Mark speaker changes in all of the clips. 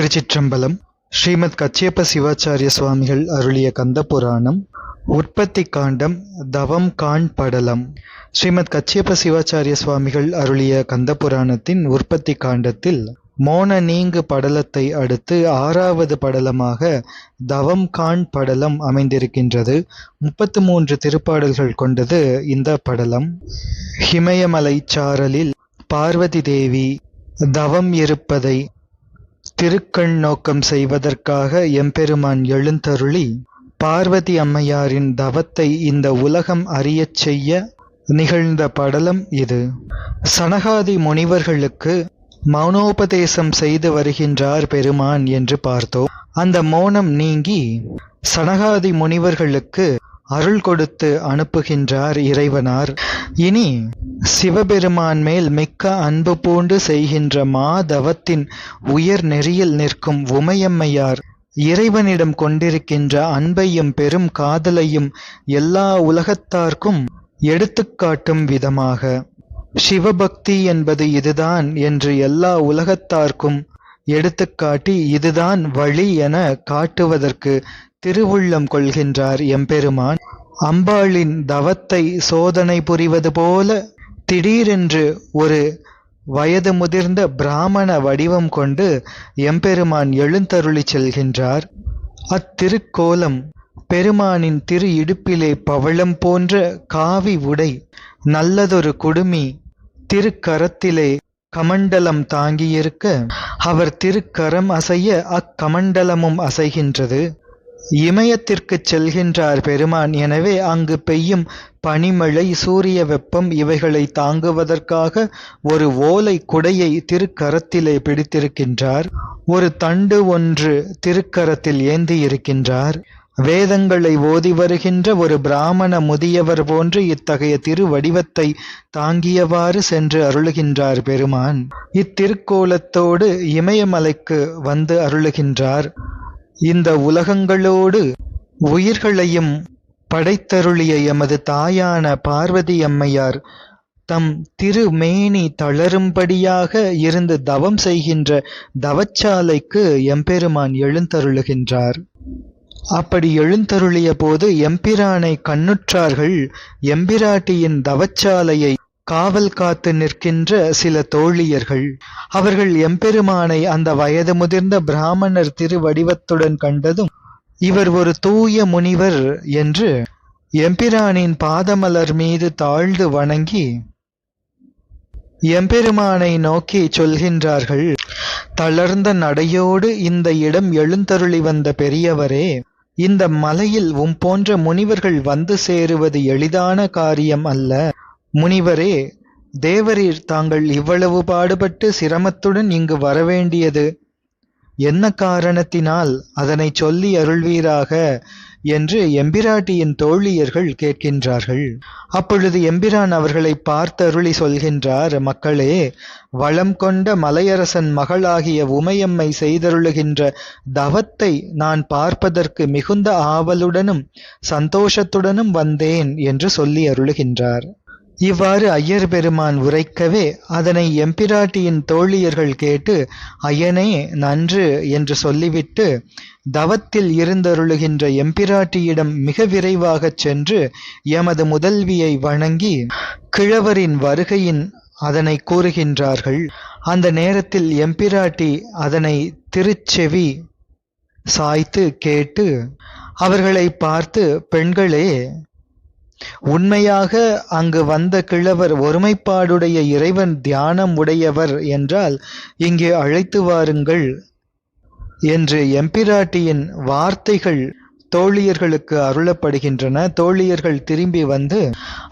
Speaker 1: திருச்சிற்றம்பலம் ஸ்ரீமத் கச்சியப்ப சிவாச்சாரிய சுவாமிகள் அருளிய கந்த புராணம் உற்பத்தி காண்டம் தவம் காண் படலம். ஸ்ரீமத் கச்சியப்ப சிவாச்சாரிய சுவாமிகள் அருளிய கந்த புராணத்தின் உற்பத்தி காண்டத்தில் மோன நீங்கு படலத்தை அடுத்து ஆறாவது படலமாக தவம் காண் படலம் அமைந்திருக்கின்றது. முப்பத்து மூன்று திருப்பாடல்கள் கொண்டது இந்த படலம். ஹிமயமலை சாரலில் பார்வதி தேவி தவம் இருப்பதை திருக்கண் நோக்கம் செய்வதற்காக எம்பெருமான் எழுந்தருளி பார்வதி அம்மையாரின் தவத்தை இந்த உலகம் அறியச் செய்ய நிகழ்ந்த படலம் இது. சனகாதி முனிவர்களுக்கு மௌனோபதேசம் செய்து வருகின்றார் பெருமான் என்று பார்த்தோம். அந்த மௌனம் நீங்கி சனகாதி முனிவர்களுக்கு அருள் கொடுத்து அனுப்புகின்றார் இறைவனார். இனி சிவபெருமான் மேல் மிக்க அன்பு பூண்டு செய்கின்ற மாதவத்தின் உயர் நெறியில் நிற்கும் உமையம்மையார் இறைவனிடம் கொண்டிருக்கின்ற அன்பையும் பெரும் காதலையும் எல்லா உலகத்தார்க்கும் எடுத்துக்காட்டும் விதமாக. சிவபக்தி என்பது இதுதான் என்று எல்லா உலகத்தார்க்கும் எடுத்துக்காட்டி இதுதான் வழி என காட்டுவதற்கு திருவுள்ளம் கொள்கின்றார் எம்பெருமான். அம்பாளின் தவத்தை சோதனை புரிவது போல திடீரென்று ஒரு வயது முதிர்ந்த பிராமண வடிவம் கொண்டு எம்பெருமான் எழுந்தருளி செல்கின்றார். அத்திருக்கோலம் பெருமானின் திரு இடுப்பிலே பவளம் போன்ற காவி உடை நல்லதொரு குடுமி திருக்கரத்திலே கமண்டலம் தாங்கியிருக்க அவர் திருக்கரம் அசைய அக்கமண்டலமும் அசைகின்றது. இமயத்திற்குச் செல்கின்றார் பெருமான். எனவே அங்கு பெய்யும் பனிமழை சூரிய வெப்பம் இவைகளை தாங்குவதற்காக ஒரு ஓலை குடையை திருக்கரத்திலே பிடித்திருக்கின்றார். ஒரு தண்டு ஒன்று திருக்கரத்தில் ஏந்தி இருக்கின்றார் வேதங்களை ஓதி வருகின்ற ஒரு பிராமண முதியவர் போன்று இத்தகைய திருவடிவத்தை தாங்கியவாறு சென்று அருளுகின்றார் பெருமான். இத்திருக்கோலத்தோடு இமயமலைக்கு வந்து அருளுகின்றார். இந்த உலகங்களோடு உயிர்களையும் படைத்தருளிய எமது தாயான பார்வதி அம்மையார் தம் திருமேனி தளரும்படியாக இருந்து தவம் செய்கின்ற தவச்சாலைக்கு எம்பெருமான் எழுந்தருளுகின்றார். அப்படி எழுந்தருளிய போது எம்பிரானை கண்ணுற்றார்கள். எம்பிராட்டியின் தவச்சாலையை காவல் காத்து நிற்கின்ற சில தோழியர்கள். அவர்கள் எம்பெருமானை அந்த வயது முதிர்ந்த பிராமணர் திருவடிவத்துடன் கண்டதும் இவர் ஒரு தூய முனிவர் என்று எம்பிரானின் பாதமலர் மீது தாழ்ந்து வணங்கி எம்பெருமானை நோக்கி சொல்கின்றார்கள் தளர்ந்த நடையோடு இந்த இடம் எழுந்தருளி வந்த பெரியவரே இந்த மலையில் உம் போன்ற முனிவர்கள் வந்து சேருவது எளிதான காரியம் அல்ல. முனிவரே தேவரீர் தாங்கள் இவ்வளவு பாடுபட்டு சிரமத்துடன் இங்கு வரவேண்டியது. என்ன காரணத்தினால் அதனை சொல்லி அருள்வீராக என்று எம்பிராட்டியின் தோழியர்கள் கேட்கின்றார்கள். அப்பொழுது எம்பிரான் அவர்களை பார்த்தருளி சொல்கின்றார் மக்களே வளம் கொண்ட மலையரசன் மகளாகிய உமையம்மை செய்தருளுகின்ற தவத்தை நான் பார்ப்பதற்கு மிகுந்த ஆவலுடனும் சந்தோஷத்துடனும் வந்தேன் என்று சொல்லி அருளுகின்றார். இவ்வாறு ஐயர் பெருமான் உரைக்கவே அதனை எம்பிராட்டியின் தோழியர்கள் கேட்டு ஐயனே நன்று என்று சொல்லிவிட்டு தவத்தில் இருந்தருளுகின்ற எம்பிராட்டியிடம் மிக விரைவாகச் சென்று எமது முதல்வியை வணங்கி கிழவரின் வருகையின் அதனை கூறுகின்றார்கள். அந்த நேரத்தில் எம்பிராட்டி அதனை திருச்செவி சாய்த்து கேட்டு அவர்களை பார்த்து பெண்களே உண்மையாக அங்கு வந்த கிழவர் ஒருமைப்பாடுடைய இறைவன் தியானம் உடையவர் என்றால் இங்கே அழைத்து வாருங்கள் என்று எம்பிராட்டியின் வார்த்தைகள் தோழியர்களுக்கு அருளப்படுகின்றன. தோழியர்கள் திரும்பி வந்து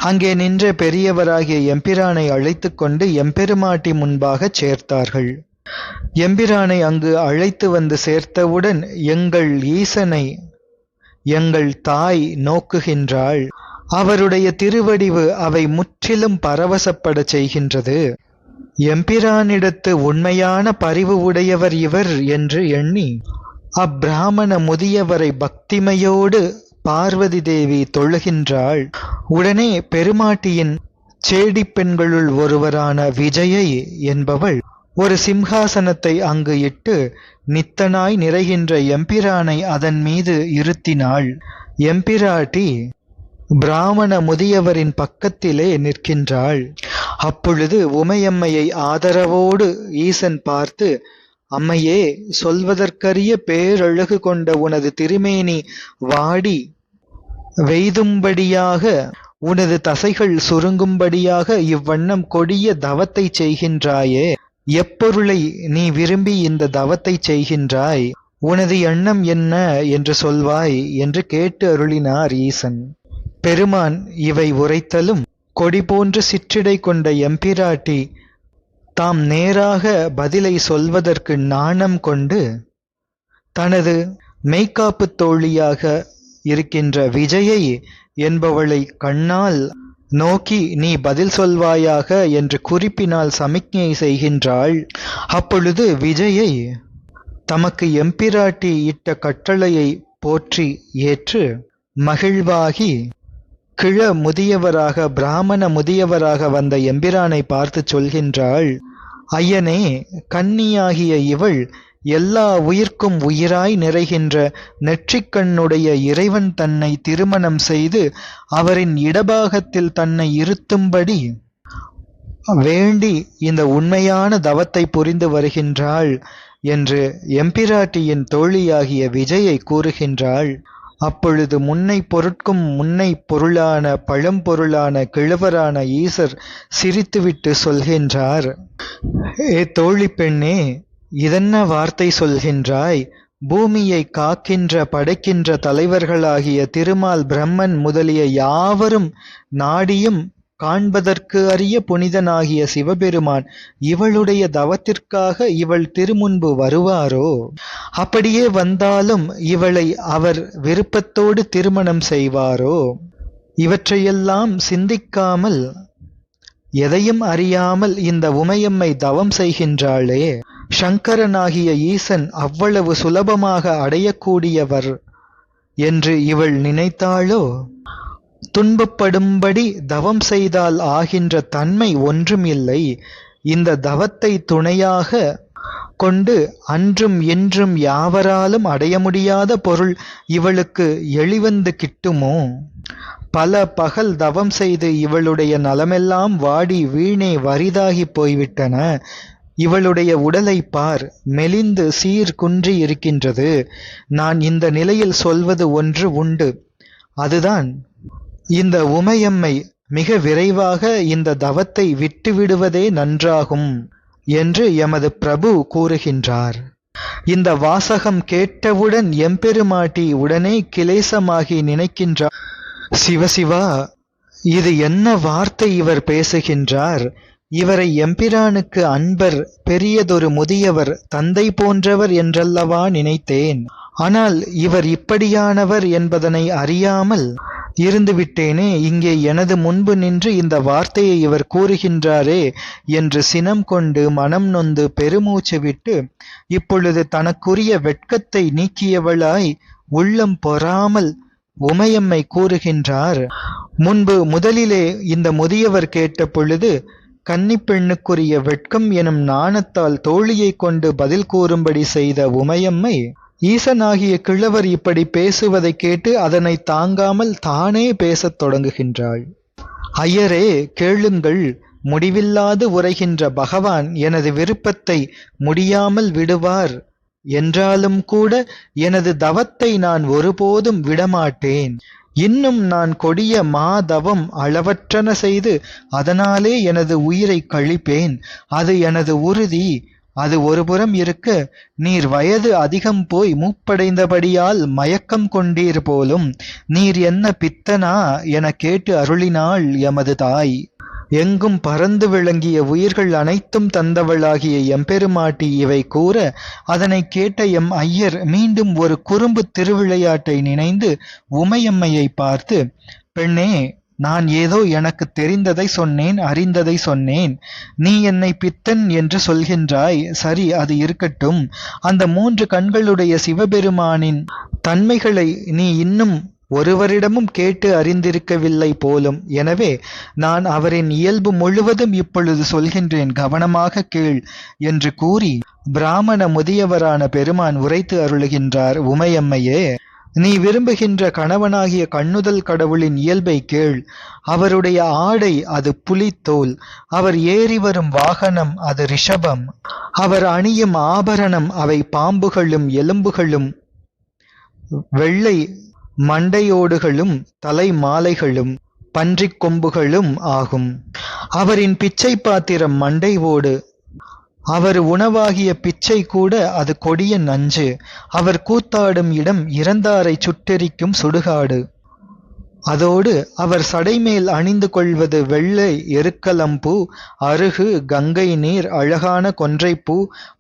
Speaker 1: அங்கே நின்ற பெரியவராகிய எம்பிரானை அழைத்து கொண்டு எம்பெருமாட்டி முன்பாக சேர்த்தார்கள். எம்பிரானை அங்கு அழைத்து வந்து சேர்த்தவுடன் எங்கள் ஈசனை எங்கள் தாய் நோக்குகின்றாள். அவருடைய திருவடிவு அவை முற்றிலும் பரவசப்படச் செய்கின்றது. எம்பிரானிடத்து உண்மையான பரிவு உடையவர் இவர் என்று எண்ணி அப்பிராமண முதியவரை பக்திமையோடு பார்வதி தேவி தொழுகின்றாள். உடனே பெருமாட்டியின் சேடி பெண்களுள் ஒருவரான விஜயை என்பவள் ஒரு சிம்ஹாசனத்தை அங்கு இட்டு நித்தனாய் நிறைகின்ற எம்பிரானை அதன் மீது இருத்தினாள். எம்பிராட்டி பிராமண முதியவரின் பக்கத்திலே நிற்கின்றாள். அப்பொழுது உமையம்மையை ஆதரவோடு ஈசன் பார்த்து அம்மையே சொல்வதற்கரிய பேரழகு கொண்ட உனது திருமேனி வாடி. வெய்தும்படியாக உனது தசைகள் சுருங்கும்படியாக இவ்வண்ணம் கொடிய தவத்தை செய்கின்றாயே. எப்பொருளை நீ விரும்பி இந்த தவத்தை செய்கின்றாய்? உனது எண்ணம் என்ன என்று சொல்வாய் என்று கேட்டு அருளினார் ஈசன். பெருமான் இவை உரைத்தலும் கொடி போன்ற சிற்றிடை கொண்ட எம்பிராட்டி தாம் நேராக பதிலை சொல்வதற்கு நாணம் கொண்டு தனது மெய்காப்பு தோழியாக இருக்கின்ற விஜயை என்பவளை கண்ணால் நோக்கி நீ பதில் சொல்வாயாக என்று குறிப்பினால் சமிக்ஞை செய்கின்றாள். அப்பொழுது விஜயை தமக்கு எம்பிராட்டி இட்ட கட்டளையை போற்றி ஏற்று மகிழ்வாகி கிழ முதியவராக பிராமண முதியவராக வந்த எம்பிரானை பார்த்து சொல்கின்றாள் ஐயனே கன்னியாகிய இவள் எல்லா உயிர்க்கும் உயிராய் நிறைகின்ற நெற்றிக்கண்ணுடைய இறைவன் தன்னை திருமணம் செய்து அவரின் இடபாகத்தில் தன்னை இருத்தும்படி வேண்டி இந்த உண்மையான தவத்தை புரிந்து வருகின்றாள் என்று எம்பிராட்டியின் தோழியாகிய விஜயை கூறுகின்றாள். அப்பொழுது முன்னை பொருட்கும் முன்னை பொருளான பழம்பொருளான கிழவரான ஈசர் சிரித்துவிட்டு சொல்கின்றார் ஏ தோழி பெண்ணே இதென்ன வார்த்தை சொல்கின்றாய்? பூமியை காக்கின்ற படைக்கின்ற தலைவர்களாகிய திருமால் பிரம்மன் முதலிய யாவரும் நாடியும் காண்பதற்கு அரிய புனிதனாகிய சிவபெருமான் இவளுடைய தவத்திற்காக இவள் திருமுன்பு வருவாரோ? அப்படியே வந்தாலும் இவளை அவர் விருப்பத்தோடு திருமணம் செய்வாரோ? இவற்றையெல்லாம் சிந்திக்காமல் எதையும் அறியாமல் இந்த உமையம்மை தவம் செய்கின்றாளே? சங்கரனாகிய ஈசன் அவ்வளவு சுலபமாக அடையக்கூடியவர் என்று இவள் நினைத்தாளோ? துன்பப்படும்படி தவம் செய்தால் ஆகின்ற தன்மை ஒன்றும் இல்லை. இந்த தவத்தை துணையாக கொண்டு அன்றும் இன்றும் யாவராலும் அடைய முடியாத பொருள் இவளுக்கு எளிவந்து கிட்டுமோ? பல பகல் தவம் செய்து இவளுடைய நலமெல்லாம் வாடி வீணே வரிதாகி போய்விட்டன. இவளுடைய உடலை பார் மெலிந்து சீர் குன்றி இருக்கின்றது. நான் இந்த நிலையில் சொல்வது ஒன்று உண்டு. அதுதான் இந்த உமையம்மை மிக விரைவாக இந்த தவத்தை விட்டுவிடுவதே நன்றாகும் என்று எமது பிரபு கூறுகின்றார். இந்த வாசகம் கேட்டவுடன் எம்பெருமாட்டி உடனே கிளேசமாகி நினைக்கின்றார். சிவசிவா இது என்ன வார்த்தை இவர் பேசுகின்றார்? இவரை எம்பிரானுக்கு அன்பர் பெரியதொரு முதியவர் தந்தை போன்றவர் என்றல்லவா நினைத்தேன். ஆனால் இவர் இப்படியானவர் என்பதனை அறியாமல் இருந்துவிட்டேனே இங்கே எனது முன்பு நின்று இந்த வார்த்தையை இவர் கூறுகின்றாரே என்று சினம் கொண்டு மனம் நொந்து பெருமூச்சு விட்டு இப்பொழுது தனக்குரிய வெட்கத்தை நீக்கியவளாய் உள்ளம் பொறாமல் உமையம்மை கூறுகின்றார். முன்பு முதலிலே இந்த முதியவர் கேட்ட பொழுது கன்னிப்பெண்ணுக்குரிய வெட்கம் எனும் நாணத்தால் தோழியை கொண்டு பதில் கூறும்படி செய்த உமையம்மை ஈசனாகிய கிழவர் இப்படி பேசுவதை கேட்டு அதனை தாங்காமல் தானே பேசத் தொடங்குகின்றாள். ஐயரே கேளுங்கள். முடிவில்லாது உரைகின்ற பகவான் எனது விருப்பத்தை முடியாமல் விடுவார். என்றாலும் கூட எனது தவத்தை நான் ஒருபோதும் விடமாட்டேன். இன்னும் நான் கொடிய மாதவம் அளவற்றன செய்து அதனாலே எனது உயிரை கழிப்பேன். அது எனது உறுதி. அது ஒருபுறம் இருக்க நீர் வயது அதிகம் போய் மூப்படைந்தபடியால் மயக்கம் கொண்டீர் போலும் நீர் என்ன பித்தனா என கேட்டு அருளினாள் எமது தாய். எங்கும் பறந்து விளங்கிய உயிர்கள் அனைத்தும் தந்தவளாகிய எம்பெருமாட்டி இவை கூற அதனை கேட்ட எம் ஐயர் மீண்டும் ஒரு குறும்பு திருவிளையாட்டை நினைந்து உமையம்மையை பார்த்து பெண்ணே நான் ஏதோ எனக்கு தெரிந்ததை சொன்னேன் அறிந்ததை சொன்னேன். நீ என்னை பித்தன் என்று சொல்கின்றாய். சரி அது இருக்கட்டும். அந்த மூன்று கண்களுடைய சிவபெருமானின் தன்மைகளை நீ இன்னும் ஒருவரிடமும் கேட்டு அறிந்திருக்கவில்லை போலும். எனவே நான் அவரின் இயல்பு முழுவதும் இப்பொழுது சொல்கின்றேன். கவனமாக கேள் என்று கூறி பிராமண முதியவரான பெருமான் உரைத்து அருளுகின்றார். உமையம்மையே நீ விரும்புகின்ற கணவனாகிய கண்ணுதல் கடவுளின் இயல்பை கேள். அவருடைய ஆடை அது புலித்தோல். அவர் ஏறி வரும் வாகனம் அது ரிஷபம். அவர் அணியும் ஆபரணம் அவை பாம்புகளும் எலும்புகளும் வெள்ளை மண்டையோடுகளும் தலை மாலைகளும் பன்றிக் கொம்புகளும் ஆகும். அவரின் பிச்சை பாத்திரம் மண்டை ஓடு அவர் உணவாகிய பிச்சை கூட அது கொடிய நஞ்சு. அவர் கூத்தாடும் இடம் இறந்தாரை சுட்டெரிக்கும் சுடுகாடு. அதோடு அவர் சடைமேல் அணிந்து கொள்வது வெள்ளை எருக்கலம்பூ அருகு கங்கை நீர் அழகான கொன்றைப்பூ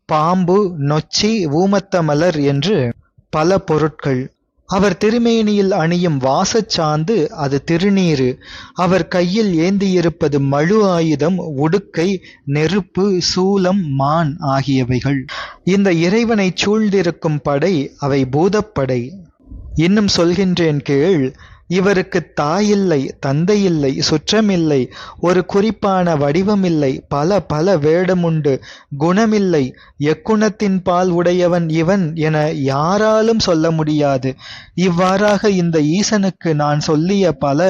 Speaker 1: பாம்பு நொச்சி ஊமத்தமலர் என்று பல பொருட்கள். அவர் திருமேனியில் அணியும் வாசச்சாந்து அது திருநீறு. அவர் கையில் ஏந்தியிருப்பது மழு ஆயுதம் உடுக்கை நெருப்பு சூலம் மான் ஆகியவைகள். இந்த இறைவனைச் சூழ்ந்திருக்கும் படை அவை பூதப்படை. இன்னும் சொல்கின்றேன் கேள் இவருக்கு தாயில்லை தந்தையில்லை சுற்றமில்லை ஒரு குறிப்பான வடிவமில்லை பல பல வேடமுண்டு குணமில்லை எக்குணத்தின் பால் உடையவன் இவன் என யாராலும் சொல்ல முடியாது. இவ்வாறாக இந்த ஈசனுக்கு நான் சொல்லிய பல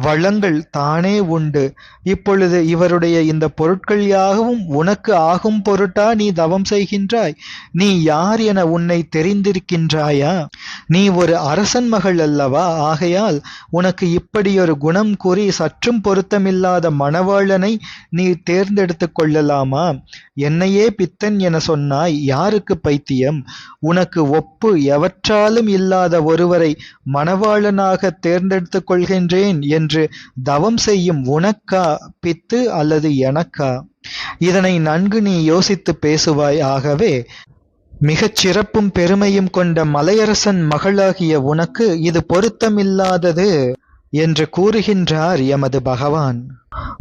Speaker 1: வளங்கள் தானே உண்டு. இப்பொழுது இவருடைய இந்த பொருட்கள் யாகவும் உனக்கு ஆகும் பொருட்டா நீ தவம் செய்கின்றாய்? நீ யார் என உன்னை தெரிந்திருக்கின்றாயா? நீ ஒரு அரசன் மகள் அல்லவா? ஆகையால் உனக்கு இப்படியொரு குணம் கூறி சற்றும் பொருத்தமில்லாத மணவாளனை நீ தேர்ந்தெடுத்து கொள்ளலாமா? என்னையே பித்தன் என சொன்னாய் யாருக்கு பைத்தியம்? உனக்கு ஒப்பு எவற்றாலும் இல்லாத ஒருவரை மணவாளனாக தேர்ந்தெடுத்துக் கொள்கின்றேன் என்று தவம் செய்யும் உனக்கா பித்து அல்லது எனக்கா? இதனை நன்கு நீ யோசித்து பேசுவாய் ஆகவே மிகச் சிறப்பும் பெருமையும் கொண்ட மலையரசன் மகளாகிய உனக்கு இது பொருத்தமில்லாதது என்று கூறுகின்றார் எமது பகவான்.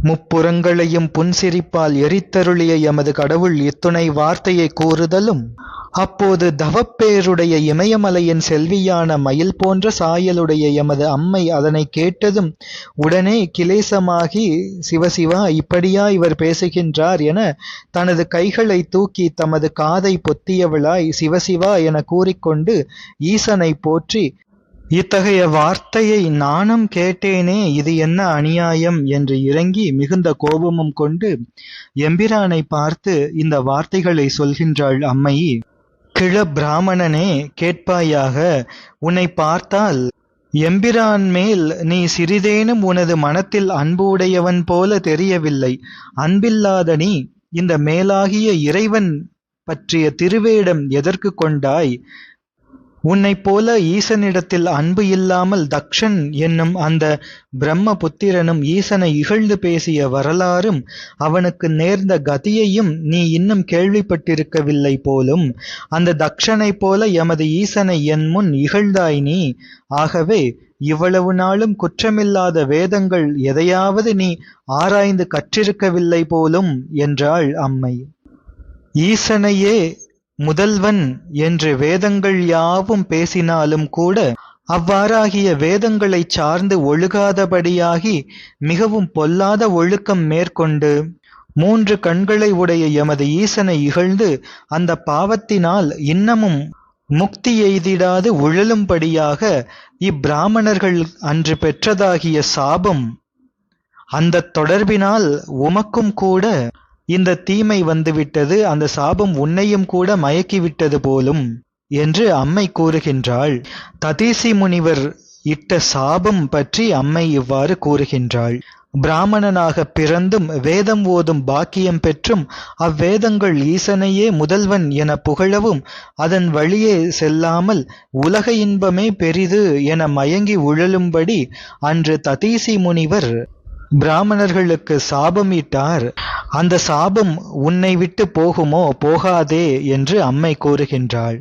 Speaker 1: முப்புறங்களையும் புன்சிரிப்பால் எரித்தருளிய எமது கடவுள் இத்துணை வார்த்தையை கூறுதலும் அப்போது தவப்பேருடைய இமயமலையின் செல்வியான மயில் போன்ற சாயலுடைய எமது அம்மை அதனை கேட்டதும் உடனே கிலேசமாகி சிவசிவா இப்படியா இவர் பேசுகின்றார் என தனது கைகளை தூக்கி தமது காதை பொத்தியவளாய் சிவசிவா என கூறிக்கொண்டு ஈசனை போற்றி இத்தகைய வார்த்தையை நானும் கேட்டேனே இது என்ன அநியாயம் என்று இறங்கி மிகுந்த கோபமும் கொண்டு எம்பிரானை பார்த்து இந்த வார்த்தைகளை சொல்கின்றாள் அம்மை கிழ பிராமணனே கேட்பாயாக உன்னை பார்த்தால் எம்பிரான் மேல் நீ சிறிதேனும் உனது மனத்தில் அன்பு உடையவன் போல தெரியவில்லை. அன்பில்லாத நீ இந்த மேலாகிய இறைவன் பற்றிய திருவேடம் எதற்கு கொண்டாய்? உன்னைப் போல ஈசனிடத்தில் அன்பு இல்லாமல் தக்ஷன் என்னும் அந்த பிரம்ம புத்திரனும் ஈசனை இகழ்ந்து பேசிய வரலாறும் அவனுக்கு நேர்ந்த கதியையும் நீ இன்னும் கேள்விப்பட்டிருக்கவில்லை போலும் அந்த தக்ஷனைப் போல எமது ஈசனை என் முன் இகழ்ந்தாய் நீ. ஆகவே இவ்வளவு நாளும் குற்றமில்லாத வேதங்கள் எதையாவது நீ ஆராய்ந்து கற்றிருக்கவில்லை போலும் என்றாள் அம்மை. ஈசனையே முதல்வன் என்று வேதங்கள் யாவும் பேசினாலும் கூட அவ்வாறாகிய வேதங்களைச் சார்ந்து ஒழுகாதபடியாகி மிகவும் பொல்லாத ஒழுக்கம் மேற்கொண்டு மூன்று கண்களை உடைய எமது ஈசனை இகழ்ந்து அந்த பாவத்தினால் இன்னமும் முக்தி எய்திடாது உழலும்படியாக இப்பிராமணர்கள் அன்று பெற்றதாகிய சாபம் அந்த தொடர்பினால் உமக்கும் கூட இந்த தீமை வந்துவிட்டது அந்த சாபம் உன்னையும் கூட மயக்கிவிட்டது போலும் என்று அம்மை கூறுகின்றாள். ததீசி முனிவர் இட்ட சாபம் பற்றி அம்மை இவ்வாறு கூறுகின்றாள். பிராமணனாக பிறந்தும் வேதம் ஓதும் பாக்கியம் பெற்றும் அவ்வேதங்கள் ஈசனையே முதல்வன் என புகழவும் அதன் வழியே செல்லாமல் உலக இன்பமே பெரிது என மயங்கி உழலும்படி அன்று ததீசி முனிவர் பிராமணர்களுக்கு சாபமிட்டார் அந்த சாபம் உன்னை விட்டு போகுமோ போகாதே என்று அம்மை கூறுகின்றாள்.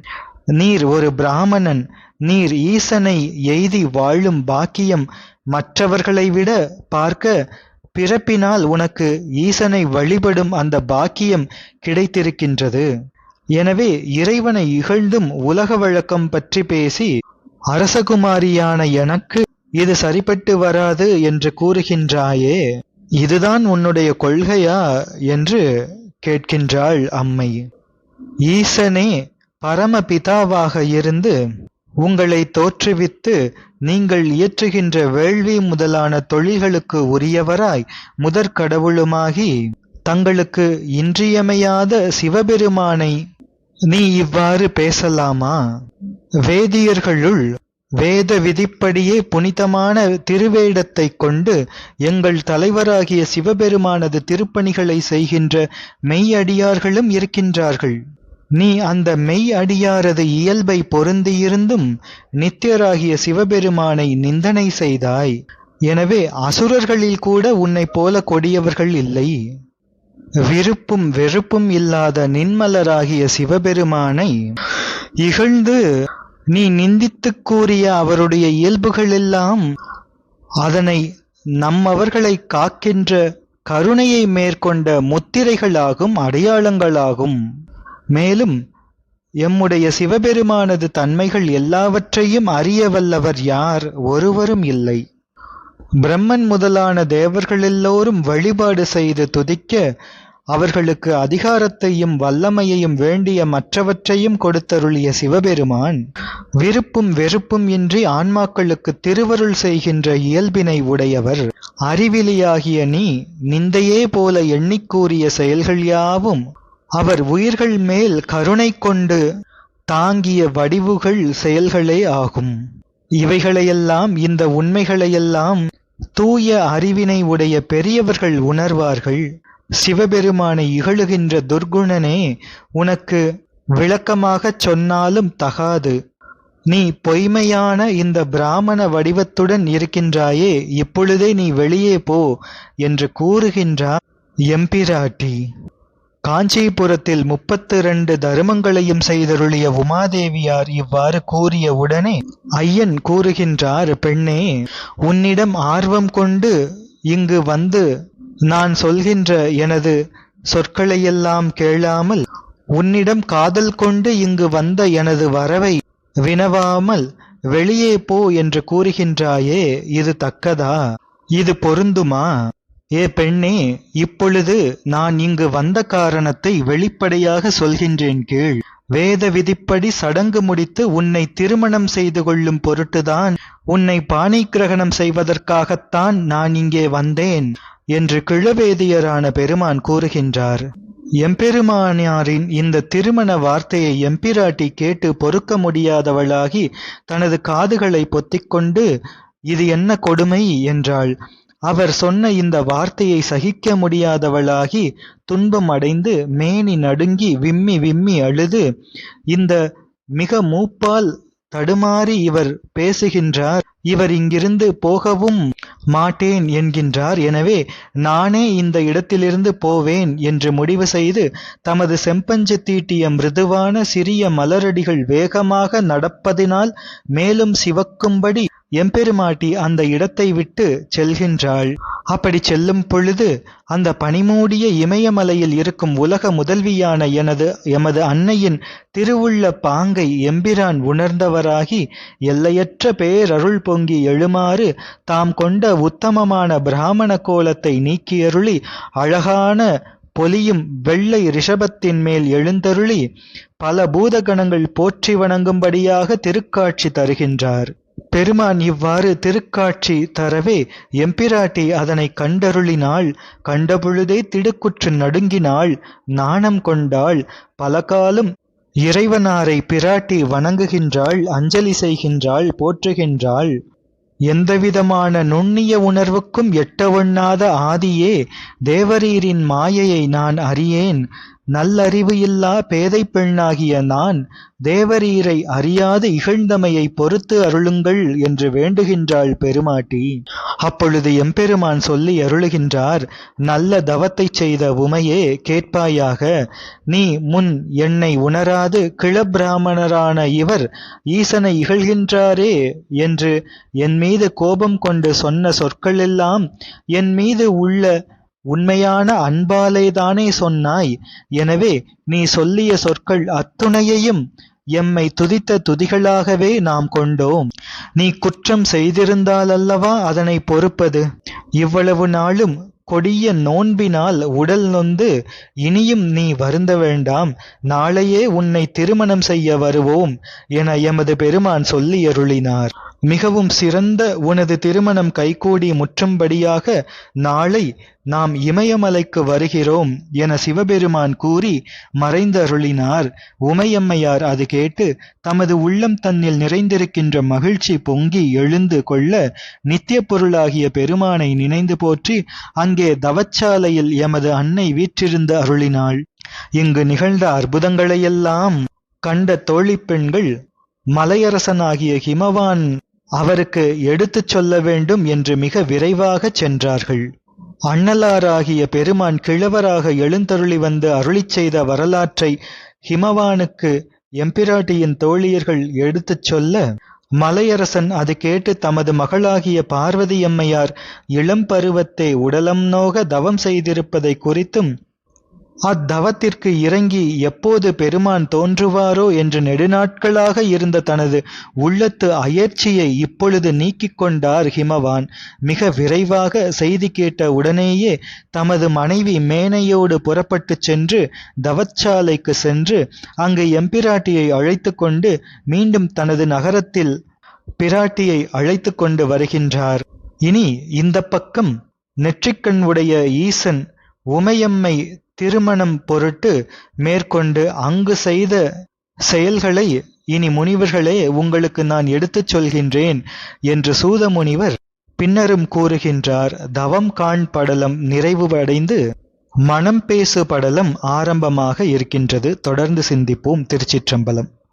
Speaker 1: நீர் ஒரு பிராமணன் நீர் ஈசனை எய்தி வாழும் பாக்கியம் மற்றவர்களை விட பார்க்க பிறப்பினால் உனக்கு ஈசனை வழிபடும் அந்த பாக்கியம் கிடைத்திருக்கின்றது. எனவே இறைவனை இகழ்ந்தும் உலக வழக்கம் பற்றி பேசி அரசகுமாரியான எனக்கு இது சரிப்பட்டு வராது என்று கூறுகின்றாயே இதுதான் உன்னுடைய கொள்கையா என்று கேட்கின்றாள் அம்மை. ஈசனே பரமபிதாவாக இருந்து உங்களை தோற்றுவித்து நீங்கள் இயற்றுகின்ற வேள்வி முதலான தொழில்களுக்கு உரியவராய் முதற்கடவுளுமாகி தங்களுக்கு இன்றியமையாத சிவபெருமானை நீ இவ்வாறு பேசலாமா? வேதியர்களுள் வேத விதிப்படியே புனிதமான திருவேடத்தைக் கொண்டு எங்கள் தலைவராகிய சிவபெருமானது திருப்பணிகளை செய்கின்ற மெய்யடியார்களும் இருக்கின்றார்கள். நீ அந்த மெய் அடியாரது இயல்பை பொருந்தியிருந்தும் நித்தியராகிய சிவபெருமானை நிந்தனை செய்தாய். எனவே அசுரர்களில் கூட உன்னைப் போல கொடியவர்கள் இல்லை. விருப்பும் வெறுப்பும் இல்லாத நின்மலராகிய சிவபெருமானை இகழ்ந்து நீ நிந்தித்துக் கூறிய அவருடைய இயல்புகளெல்லாம் அதனை நம்மவர்களை காக்கின்ற கருணையை மேற்கொண்ட முத்திரைகளாகும் அடையாளங்களாகும். மேலும் எம்முடைய சிவபெருமானது தன்மைகள் எல்லாவற்றையும் அறிய வல்லவர் யார்? ஒருவரும் இல்லை. பிரம்மன் முதலான தேவர்கள் எல்லோரும் வழிபாடு செய்து துதிக்க அவர்களுக்கு அதிகாரத்தையும் வல்லமையையும் வேண்டிய மற்றவற்றையும் கொடுத்தருளிய சிவபெருமான் விருப்பும் வெறுப்பும் இன்றி ஆன்மாக்களுக்கு திருவருள் செய்கின்ற இயல்பினை உடையவர். அறிவிலியாகிய நீ நிந்தையே போல எண்ணிக்கூறிய செயல்கள் யாவும் அவர் உயிர்கள் மேல் கருணை கொண்டு தாங்கிய வடிவுகள் செயல்களே ஆகும். இவைகளையெல்லாம் இந்த உண்மைகளையெல்லாம் தூய அறிவினை உடைய பெரியவர்கள் உணர்வார்கள். சிவபெருமானை இகழுகின்ற துர்குணனே உனக்கு விளக்கமாகச் சொன்னாலும் தகாது. நீ பொய்மையான இந்த பிராமண வடிவத்துடன் இருக்கின்றாயே இப்பொழுதே நீ வெளியே போ என்று கூறுகின்றார் எம்பிராட்டி. காஞ்சிபுரத்தில் முப்பத்து இரண்டு தருமங்களையும் செய்தருளிய உமாதேவியார் இவ்வாறு கூறிய உடனே ஐயன் கூறுகின்றார் பெண்ணே உன்னிடம் ஆர்வம் கொண்டு இங்கு வந்து நான் சொல்கின்ற எனது சொற்களையெல்லாம் கேளாமல் உன்னிடம் காதல் கொண்டு இங்கு வந்த எனது வரவை வினவாமல் வெளியே போ என்று கூறுகின்றாயே இது தக்கதா? இது பொருந்துமா? ஏ பெண்ணே இப்பொழுது நான் இங்கு வந்த காரணத்தை வெளிப்படையாக சொல்கின்றேன் கீழ் வேத விதிப்படி சடங்கு முடித்து உன்னை திருமணம் செய்து கொள்ளும் பொருட்டுதான் உன்னை பாணி கிரகணம் செய்வதற்காகத்தான் நான் இங்கே வந்தேன். என்று கிழவேதியரான பெருமான் கூறுகின்றார். எம்பெருமானியாரின் இந்த திருமண வார்த்தையை எம்பிராட்டி கேட்டு பொறுக்க முடியாதவளாகி தனது காதுகளை பொத்திக்கொண்டு இது என்ன கொடுமை? என்றாள். அவர் சொன்ன இந்த வார்த்தையை சகிக்க முடியாதவளாகி துன்பம் அடைந்து மேனி நடுங்கி விம்மி விம்மி அழுது இந்த மிக மூப்பால் தடுமாறி இவர் பேசுகின்றார் இவர் இங்கிருந்து போகவும் மாட்டேன் என்கின்றார். எனவே நானே இந்த இடத்திலிருந்து போவேன் என்று முடிவு செய்து தமது செம்பஞ்சு தீட்டிய மிருதுவான சிறிய மலரடிகள் வேகமாக நடப்பதினால் மேலும் சிவக்கும்படி எம்பெருமாட்டி அந்த இடத்தை விட்டு செல்கின்றாள். அப்படி செல்லும் பொழுது அந்த பனிமூடிய இமயமலையில் இருக்கும் உலக முதல்வியான எனது எமது அன்னையின் திருவுள்ள பாங்கை எம்பிரான் உணர்ந்தவராகி எல்லையற்ற பேரருள் பொங்கி எழுமாறு தாம் கொண்ட உத்தமமான பிராமண கோலத்தை நீக்கியருளி அழகான பொலியும் வெள்ளை ரிஷபத்தின் மேல் எழுந்தருளி பல பூதகணங்கள் போற்றி வணங்கும்படியாக திருக்காட்சி தருகின்றார். பெருமான் இவ்வாறு திருக்காட்சி தரவே எம்பிராட்டி அதனை கண்டருளினாள் கண்டபொழுதே திடுக்குற்று நடுங்கினாள் நாணம் கொண்டாள் பல காலம் இறைவனாரை பிராட்டி வணங்குகின்றாள் அஞ்சலி செய்கின்றாள் போற்றுகின்றாள். எந்தவிதமான நுண்ணிய உணர்வுக்கும் எட்டவொண்ணாத ஆதியே தேவரீரின் மாயையை நான் அறியேன். நல்லறிவு இல்லா பேதை பெண்ணாகிய நான் தேவரீரை அறியாது இகழ்ந்தமையை பொறுத்து அருளுங்கள் என்று வேண்டுகின்றாள் பெருமாட்டி. அப்பொழுது எம்பெருமான் சொல்லி அருளுகின்றார் நல்ல தவத்தைச் செய்த உமையே கேட்பாயாக நீ முன் என்னை உணராது கிளப்பிராமணரான இவர் ஈசனை இகழ்கின்றாரே என்று என் மீது கோபம் கொண்டு சொன்ன சொற்களெல்லாம் என் மீது உள்ள உண்மையான அன்பாலேதானே சொன்னாய். எனவே நீ சொல்லிய சொற்கள் அத்துணையையும் எம்மை துதித்த துதிகளாகவே நாம் கொண்டோம். நீ குற்றம் செய்திருந்தாலல்லவா அதனை பொறுப்பது? இவ்வளவு நாளும் கொடிய நோன்பினால் உடல் நொந்து இனியும் நீ வருந்த வேண்டாம். நாளையே உன்னை திருமணம் செய்ய வருவோம் என எமது பெருமான் சொல்லியருளினார். மிகவும் சிறந்த உனது திருமணம் கைகூடி முற்றும்படியாக நாளை நாம் இமயமலைக்கு வருகிறோம் என சிவபெருமான் கூறி மறைந்தருளினார். உமையம்மையார் அது கேட்டு தமது உள்ளம் தன்னில் நிறைந்திருக்கின்ற மகிழ்ச்சி பொங்கி எழுந்து கொள்ள நித்திய பொருளாகிய பெருமானை நினைந்து போற்றி அங்கே தவச்சாலையில் எமது அன்னை வீற்றிருந்து அருளினாள். இங்கு நிகழ்ந்த அற்புதங்களையெல்லாம் கண்ட தோழிப் பெண்கள் மலையரசனாகிய ஹிமவான் அவருக்கு எடுத்துச் சொல்ல வேண்டும் என்று மிக விரைவாகச் சென்றார்கள். அண்ணலாராகிய பெருமான் கிழவராக எழுந்தருளி வந்து அருளிச் செய்த வரலாற்றை ஹிமவானுக்கு எம்பிராட்டியின் தோழியர்கள் எடுத்துச் சொல்ல மலையரசன் அது கேட்டு தமது மகளாகிய பார்வதியம்மையார் இளம் பருவத்தை உடலம் நோக தவம் செய்திருப்பதை குறித்தும் அத்தவத்திற்கு இறங்கி எப்போது பெருமான் தோன்றுவாரோ என்று நெடுநாட்களாக இருந்த தனது உள்ளத்து அயற்சியை இப்பொழுது நீக்கிக் கொண்டார் ஹிமவான். மிக விரைவாக செய்தி கேட்ட உடனேயே தமது மனைவி மேனையோடு புறப்பட்டுச் சென்று தவச்சாலைக்கு சென்று அங்கு எம்பிராட்டியை அழைத்து கொண்டு மீண்டும் தனது நகரத்தில் பிராட்டியை அழைத்து கொண்டு வருகின்றார். இனி இந்த பக்கம் நெற்றிக்கண் உடைய ஈசன் உமையம்மை திருமணம் பொருட்டு மேற்கொண்டு அங்கு செய்த செயல்களை இனி முனிவர்களே உங்களுக்கு நான் எடுத்துச் சொல்கின்றேன் என்று சூத முனிவர் பின்னரும் கூறுகின்றார். தவம் காண் படலம் நிறைவுவடைந்து மனம் பேசு படலம் ஆரம்பமாக இருக்கின்றது. தொடர்ந்து சிந்திப்போம் திருச்சிற்றம்பலம்.